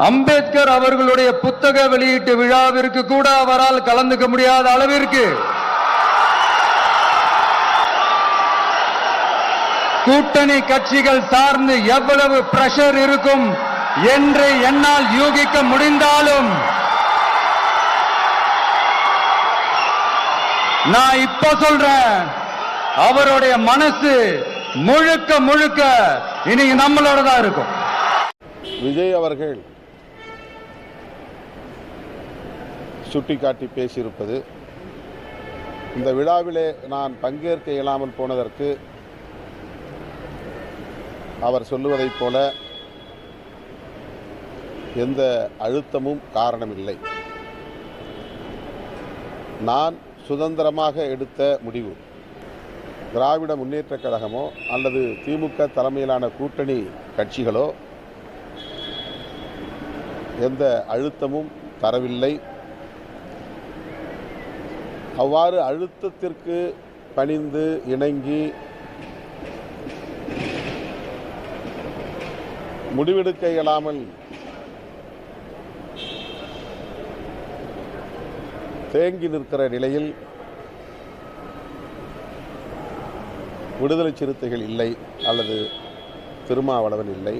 அம்பேத்கர் அவர்களுடைய புத்தக வெளியீட்டு விழாவிற்கு கூட அவரால் கலந்துக்க முடியாத அளவிற்கு கூட்டணி கட்சிகள் சார்ந்து எவ்வளவு பிரஷர் இருக்கும் என்று என்னால் யூகிக்க முடிந்தாலும் நான் இப்ப சொல்றேன் அவருடைய மனசு முழுக்க முழுக்க இனி நம்மளோட தான் இருக்கும். விஜய் அவர்கள் சுட்டிக்காட்டி பேசியிருப்பது. இந்த விழாவிலே நான் பங்கேற்க இயலாமல் போனதற்கு அவர் சொல்லுவதைப் போல எந்த அழுத்தமும் காரணமில்லை. நான் சுதந்திரமாக எடுத்த முடிவு. திராவிட முன்னேற்றக் கழகமோ அல்லது திமுக தலைமையிலான கூட்டணி கட்சிகளோ எந்த அழுத்தமும் தரவில்லை. அவ்வாறு அழுத்தத்திற்கு பணிந்து இணங்கி முடிவெடுக்க இயலாமல் தேங்கி நிற்கிற நிலையில் விடுதலை சிறுத்தைகள் இல்லை அல்லது திருமாவளவன் இல்லை.